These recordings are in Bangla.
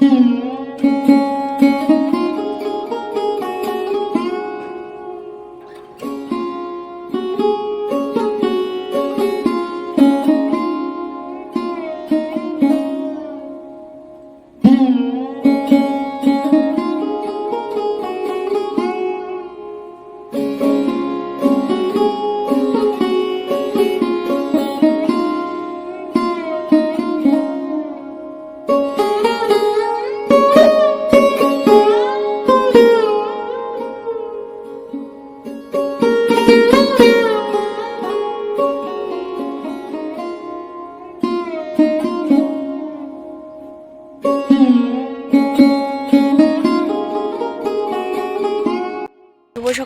Mm-hmm.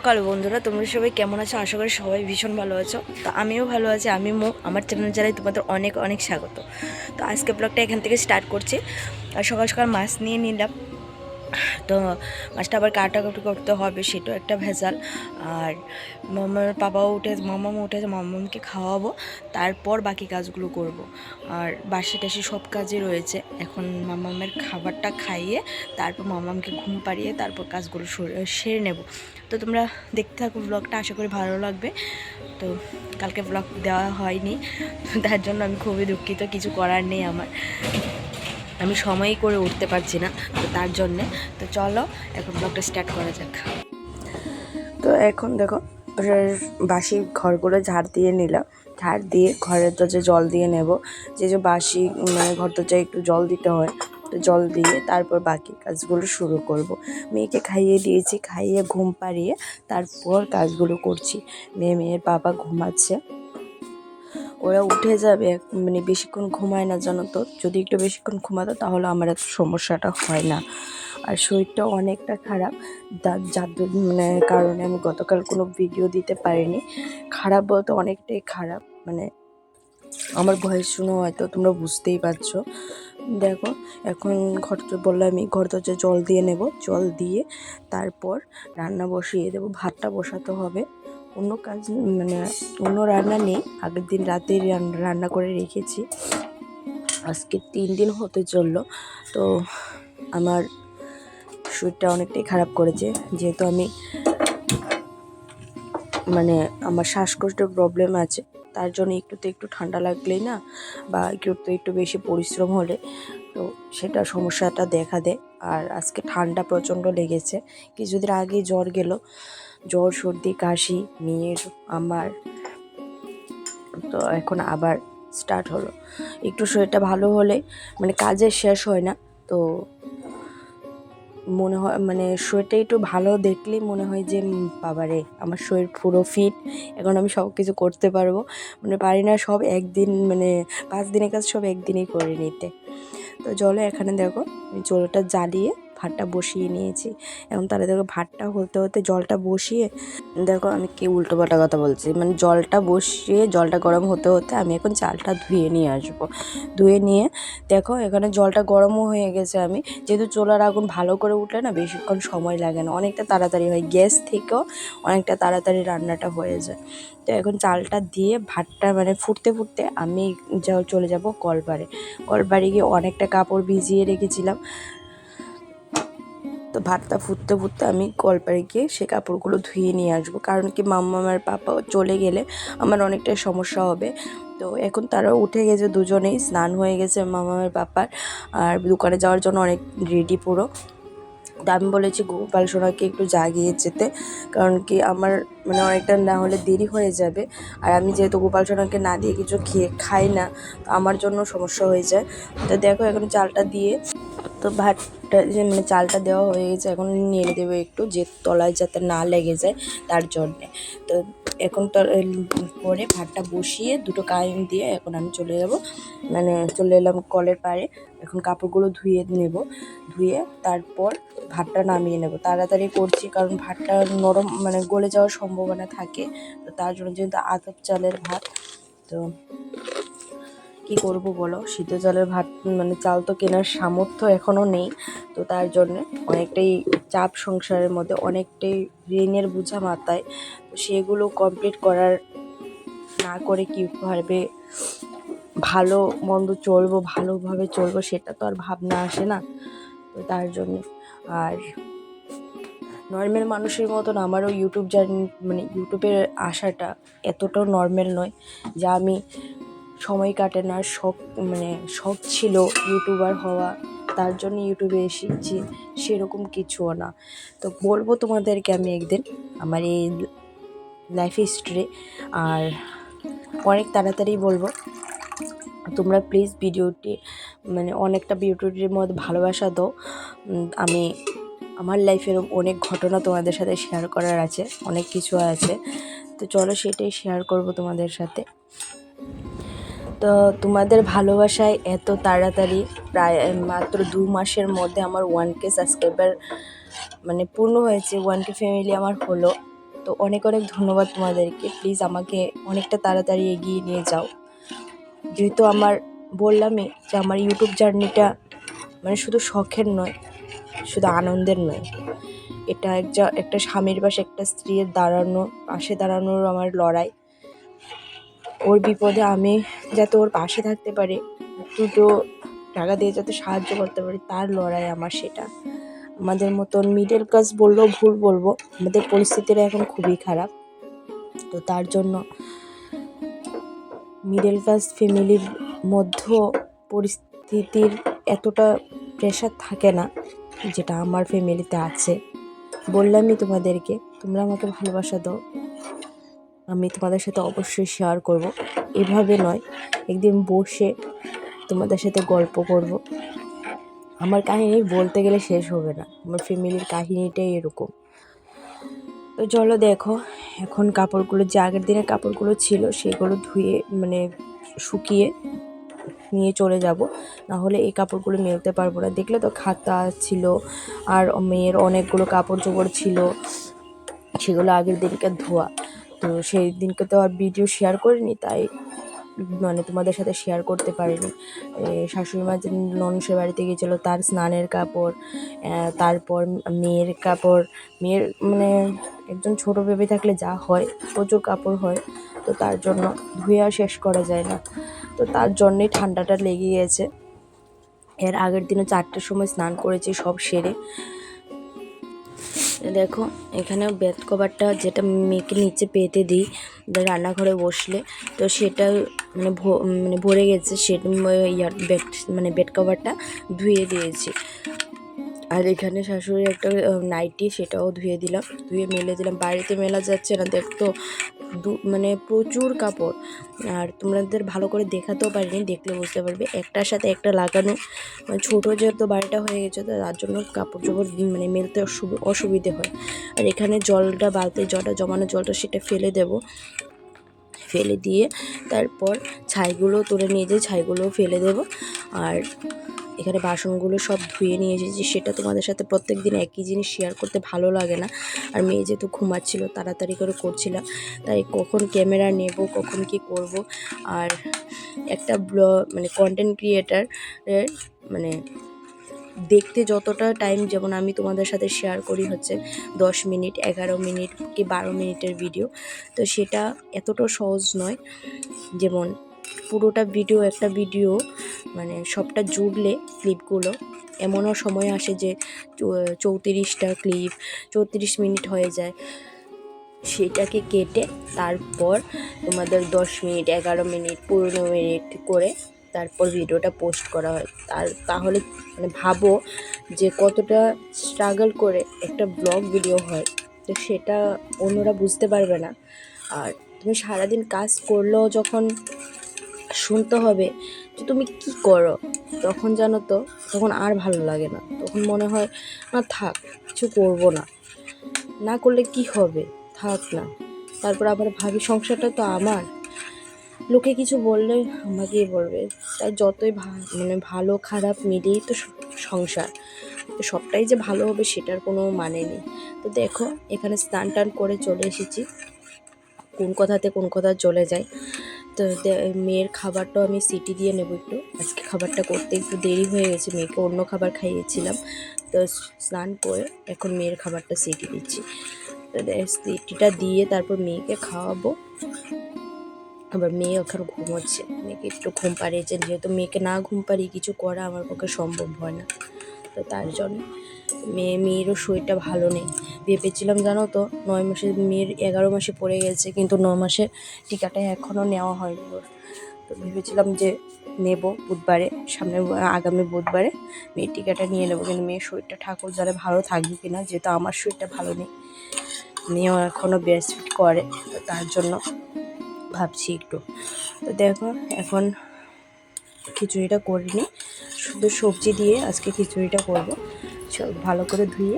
সকাল বন্ধুরা, তোমরা সবাই কেমন আছো? আশা করি সবাই ভীষণ ভালো আছো। তো আমিও ভালো আছি, আমি মো, আমার চ্যানেল জানাই তোমাদের অনেক অনেক স্বাগত। তো আজকে ব্লগটা এখান থেকে স্টার্ট করছি। আর সকাল সকাল মাছ নিয়ে নিলাম। তো মাছটা আবার কাটাকুটি করতে হবে, সেটাও একটা ভেজাল। আর মামার বাবাও উঠে মামাম উঠেছে মামামকে খাওয়াবো, তারপর বাকি কাজগুলো করব। আর বাসি টাসি সব কাজই রয়েছে। এখন মামামের খাবারটা খাইয়ে, তারপর মামামকে ঘুম পাড়িয়ে, তারপর কাজগুলো সেরে নেব। তো তোমরা দেখতে থাকো ব্লগটা, আশা করি ভালো লাগবে। তো কালকে ব্লগ দেওয়া হয়নি, তার জন্য আমি খুবই দুঃখিত, কিছু করার নেই আমার। আমি সময়ই করে উঠতে পারছি না, তো তার জন্যে। তো চলো, এখন ব্লগটা স্টার্ট করা যাক। তো এখন দেখো বাসি ঘরগুলো ঝাড় দিয়ে নিলাম। ঝাড় দিয়ে ঘরের দরজায় জল দিয়ে নেব। যে যে বাসি মানে ঘর দরজায় একটু জল দিতে হয়, তো জল দিয়ে তারপর বাকি কাজগুলো শুরু করব। মেয়েকে খাইয়ে দিয়েছি, খাইয়ে ঘুম পাড়িয়ে তারপর কাজগুলো করছি। মেয়ে, মেয়ের বাবা ঘুমাচ্ছে। ওরা উঠে যাবে মানে বেশিক্ষণ ঘুমায় না জানো তো? যদি একটু বেশিক্ষণ ঘুমাতো তাহলে আমার এত সমস্যাটা হয় না। আর শরীরটা অনেকটা খারাপ। যার মানে কারণে আমি গতকাল কোনো ভিডিও দিতে পারিনি। খারাপ বলতে অনেকটাই খারাপ মানে আমার ভয়েস শুনে হয়তো তোমরা বুঝতেই পারছ। দেখো, এখন ঘর বললাম আমি ঘর দরজা জল দিয়ে নেব। জল দিয়ে তারপর রান্না বসিয়ে দেবো, ভাতটা বসাতে হবে। অন্য কাজ মানে অন্য রান্না নেই। আগের দিন রান- রান্না করে রেখেছি। আজকে তিন দিন হতে চলল। তো আমার শরীরটা অনেকটাই খারাপ করেছে। যেহেতু আমি মানে আমার শ্বাসকষ্টের প্রবলেম আছে। তার জন্য একটু তো একটু ঠান্ডা লাগলেই না, বা একটু তো একটু বেশি পরিশ্রম হলে তো সেটা সমস্যাটা দেখা দেয়। আর আজকে ঠান্ডা প্রচণ্ড লেগেছে। কিছুদিন আগে জ্বর গেল। জ্বর, সর্দি, কাশি মেয়ের, আমার। তো এখন আবার স্টার্ট হলো। একটু শরীরটা ভালো হলে মানে কাজের শেষ হয় না। তো মনে হয় মানে শরীরটা একটু ভালো দেখলেই মনে হয় যে বাবারে, আমার শরীর পুরো ফিট এখন আমি সব কিছু করতে পারব। মানে পারি না সব একদিন মানে পাঁচ দিনের কাজ সব একদিনেই করে নিতে। তো জলে এখানে দেখো আমি জলটা জ্বালিয়ে ভাতটা বসিয়ে নিয়েছি। এখন তাহলে দেখো ভাতটা হতে হতে জলটা বসিয়ে, দেখো আমি কি উল্টো পাল্টা কথা বলছি। মানে জলটা বসিয়ে, জলটা গরম হতে হতে আমি এখন চালটা ধুয়ে নিয়ে আসব। ধুয়ে নিয়ে দেখো এখানে জলটা গরমও হয়ে গেছে আমি। যেহেতু চোলার আগুন ভালো করে উঠলে না বেশিক্ষণ সময় লাগে না। অনেকটা তাড়াতাড়ি হয়, গ্যাস থেকেও অনেকটা তাড়াতাড়ি রান্নাটা হয়ে যায়। তো এখন চালটা দিয়ে ভাতটা মানে ফুটতে ফুটতে আমি চলে যাব কলপারে কলপারে গিয়ে অনেকটা কাপড় ভিজিয়ে রেখেছিলাম। তো ভাতটা ফুটতে ফুটতে আমি কলপারে গিয়ে সে কাপড়গুলো ধুয়ে নিয়ে আসব। কারণ কি মাম্মা আমার পাপা চলে গেলে আমার অনেকটাই সমস্যা হবে। তো এখন তারা উঠে গেছে দুজনেই, স্নান হয়ে গেছে মামার পাপার। আর দোকানে যাওয়ার জন্য অনেক রেডি পুরো। তো আমি বলেছি, গোপাল সোনাকে একটু জাগিয়ে যেতে। কারণ কি আমার মানে অনেকটা না হলে দেরি হয়ে যাবে। আর আমি যেহেতু গোপাল সোনাকে না দিয়ে কিছু খেয়ে খাই না আমার জন্য সমস্যা হয়ে যায়। তো দেখো এখন চালটা দিয়ে তো ভাতটা যে মানে চালটা দেওয়া হয়ে গেছে, এখন নেড়ে দেবো একটু, যে তলায় যাতে না লেগে যায় তার জন্যে। তো এখন তো পরে ভাতটা বসিয়ে দুটো কারেন্ট দিয়ে এখন আমি চলে যাব। মানে চলে এলাম কলের পাড়ে, এখন কাপড়গুলো ধুয়ে নেব। ধুয়ে তারপর ভাতটা নামিয়ে নেব। তাড়াতাড়ি করছি, কারণ ভাতটা নরম মানে গলে যাওয়ার সম্ভাবনা থাকে। তো তার জন্য যেহেতু আতপ চালের ভাত, তো কি করব বলো? সিদ্ধ চালের ভাত মানে চাল তো কেনার সামর্থ্য এখনও নেই, তো তার জন্যে অনেকটাই চাপ সংসারের মধ্যে, অনেকটাই ঋণের বোঝা মাথায়, তো সেগুলো কমপ্লিট করার না করে কীভাবে ভালো মন্দ চলবো, ভালোভাবে চলবো সেটা তো আর ভাবনা আসে না, তো তার জন্য। আর নর্মাল মানুষের মতন আমারও ইউটিউব জার্নি মানে ইউটিউবের আসাটা এতটাও নর্মাল নয় যা আমি সময় কাটে না, শখ মানে শখ ছিল ইউটিউবার হওয়া, তার জন্য ইউটিউবে এসেছি, সেরকম কিছুও না। তো বলব তোমাদেরকে আমি একদিন আমার এই লাইফ হিস্ট্রি আর অনেক তাড়াতাড়ি বলব। তোমরা প্লিজ ভিডিওটি মানে অনেকটা ভিডিওটির মধ্যে ভালোবাসা দাও। আমি, আমার লাইফের অনেক ঘটনা তোমাদের সাথে শেয়ার করার আছে, অনেক কিছু আছে। তো চলো সেটাই শেয়ার করব তোমাদের সাথে। তো তোমাদের ভালোবাসায় এত তাড়াতাড়ি প্রায় মাত্র দু মাসের মধ্যে আমার ওয়ান কে সাবস্ক্রাইবার মানে পূর্ণ হয়েছে ওয়ান কে ফ্যামিলি আমার হলো। তো অনেক অনেক ধন্যবাদ তোমাদেরকে। প্লিজ আমাকে অনেকটা তাড়াতাড়ি এগিয়ে নিয়ে যাও। যেহেতু আমার বললামই যে আমার ইউটিউব জার্নিটা মানে শুধু শখের নয়, শুধু আনন্দের নয়। এটা একটা স্বামীর পাশে একটা স্ত্রীর দাঁড়ানো, পাশে দাঁড়ানোর আমার লড়াই। ওর বিপদে আমি যাতে ওর পাশে থাকতে পারি, দুটো টাকা দিয়ে যাতে সাহায্য করতে পারি, তার লড়াই আমার সেটা। আমাদের মতন মিডল ক্লাস বললেও ভুল বলব, আমাদের পরিস্থিতিটা এখন খুবই খারাপ। তো তার জন্য মিডল ক্লাস ফ্যামিলির মধ্যেও পরিস্থিতির এতটা প্রেশার থাকে না, যেটা আমার ফ্যামিলিতে আছে। বললামই তোমাদেরকে, তোমরা আমাকে ভালোবাসা দাও। আমি তোমাদের সাথে অবশ্যই শেয়ার করব। এভাবে নয়, একদিন বসে তোমাদের সাথে গল্প করব। আমার কাহিনী বলতে গেলে শেষ হবে না, আমার ফ্যামিলির কাহিনীটাই এরকম। তো চলো দেখো, এখন কাপড়গুলো যে আগের দিনের কাপড়গুলো ছিল সেগুলো ধুয়ে মানে শুকিয়ে নিয়ে চলে যাব। না হলে এই কাপড়গুলো মেলতে পারব না। দেখলে তো খাতা ছিল আর মেয়ের অনেকগুলো কাপড় চোপড় ছিল, সেগুলো আগের দিনকে ধোয়া। তো সেই দিনকে তো আর ভিডিও শেয়ার করিনি, তাই মানে তোমাদের সাথে শেয়ার করতে পারিনি। শাশুড়ি মা ননসের বাড়িতে গিয়েছিল, তার স্নানের কাপড় তারপর মেয়ের কাপড়, মেয়ের মানে একজন ছোট বেবি থাকলে যা হয়, প্রচুর কাপড় হয়, তো তার জন্য ধুয়ে আর শেষ করা যায় না। তো তার জন্যই ঠান্ডাটা লেগে গেছে। এর আগের দিনে চারটের সময় স্নান করেছি, সব সেরে। দেখো এখানে বেড কভারটা যেটা মেয়েকে নিচে পেতে দিই রান্নাঘরে বসলে, তো সেটা মানে মানে ভরে গেছে, সে ইয়ার বেড মানে বেড কভারটা ধুয়ে দিয়েছি। আর এখানে একটা নাইটি সেটাও ধুয়ে দিলাম, ধুয়ে মেলে দিলাম। বাড়িতে মেলা যাচ্ছে না, দেখতো মানে প্রচুর কাপড়। আর তোমাদের ভালো করে দেখাতেও পারিনি, দেখলে বুঝতে পারবে। একটার সাথে একটা লাগানো মানে ছোটো যেহেতু বাড়িটা হয়ে গেছে, তো তার জন্য কাপড় চোপড় মানে মেলতে অসুবি- অসুবিধে হয়। আর এখানে জলটা, বালতে জলটা, জমানো জলটা সেটা ফেলে দেবো। ফেলে দিয়ে তারপর ছাইগুলো তুলে নিয়ে যাই ছাইগুলো ফেলে দেবো। আর এখানে বাসনগুলো সব ধুয়ে নিয়ে এসেছি সেটা তোমাদের সাথে প্রত্যেক দিন একই জিনিস শেয়ার করতে ভালো লাগে না। আর মেয়ে যেহেতু ঘুমাচ্ছিল, তাড়াতাড়ি করে করছিলাম। তাই কখন ক্যামেরা নেব, কখন কি করব? আর একটা ব্ল মানে কন্টেন্ট ক্রিয়েটার মানে দেখতে যতটা টাইম যেমন আমি তোমাদের সাথে শেয়ার করি হচ্ছে দশ মিনিট, এগারো মিনিট কি বারো মিনিটের ভিডিও তো সেটা এতটা সহজ নয়। যেমন পুরোটা ভিডিও একটা ভিডিও মানে সবটা জুড়লে ক্লিপগুলো এমনও সময় আসে যে চৌত্রিশটা ক্লিপ চৌত্রিশ মিনিট হয়ে যায়। সেটাকে কেটে তারপর তোমাদের দশ মিনিট এগারো মিনিট পনেরো মিনিট করে তারপর ভিডিওটা পোস্ট করা হয়। আর তাহলে মানে ভাবো যে কতটা স্ট্রাগল করে একটা ব্লগ ভিডিও হয়, তো সেটা অন্যরা বুঝতে পারবে না। আর তুমি সারাদিন কাজ করলেও যখন শুনতে হবে যে তুমি কি করো। তখন জানো তো, তখন আর ভালো লাগে না। তখন মনে হয়, না থাক, কিছু করব না। না করলে কি হবে? থাক না। তারপর আবার ভাবি, সংসারটা তো আমার। লোকে কিছু বললে আমাকেই বলবে। তাই যতই মানে ভালো, খারাপ মিলিয়েই তো সংসার। তো সবটাই যে ভালো হবে, সেটার কোনো মানে নেই। তো দেখো, এখানে স্নান টান করে চলে এসেছি। কোন কথাতে কোন কথা চলে যায়। তো মেয়ের খাবারটাও আমি সিটি দিয়ে নেব একটু। আজকে খাবারটা করতে একটু দেরি হয়ে গেছে, মেয়েকে অন্য খাবার খাইয়েছিলাম। তো স্নান করে এখন মেয়ের খাবারটা সিটি দিচ্ছি। তো সিটিটা দিয়ে তারপর মেয়েকে খাওয়াবো। আবার মেয়ে ওখানে ঘুমোচ্ছে, মেয়েকে একটু ঘুম পাড়িয়েছে। যেহেতু মেয়েকে না ঘুম পাড়িয়ে কিছু করা আমার পক্ষে সম্ভব হয় না। তো তার জন্য। মেয়ে, মেয়েরও শরীরটা ভালো নেই। ভেবেছিলাম জানো তো, নয় মাসে মেয়ের এগারো মাসে পড়ে গেছে, কিন্তু ন মাসে টিকাটা এখনও নেওয়া হয়নি ওর। তো ভেবেছিলাম যে নেব বুধবারে সামনে আগামী বুধবারে মেয়ের টিকাটা নিয়ে নেব, কিন্তু মেয়ের শরীরটা ঠাকুর জানে ভালো থাকবে কি না যেহেতু আমার শরীরটা ভালো নেই। মেয়েও এখনও ব্রেস্টফিট করে তার জন্য ভাবছি একটু। তো দেখো, এখন খিচুড়িটা করিনি শুধু সবজি দিয়ে আজকে খিচুড়িটা করব। ভালো করে ধুয়ে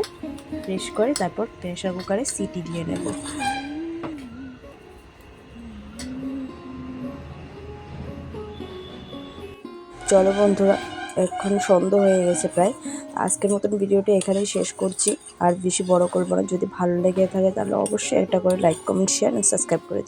ফ্রেশ করে তারপর প্রেশার কুকারে সিটি দিয়ে নেব। চলো বন্ধুরা, এখন সন্ধ্যা হয়ে গেছে প্রায়। আজকের মতন ভিডিওটি এখানেই শেষ করছি। আর বেশি বড় করব না, যদি ভালো লেগে থাকে তাহলে অবশ্যই একটা করে লাইক কমেন্ট শেয়ার সাবস্ক্রাইব করে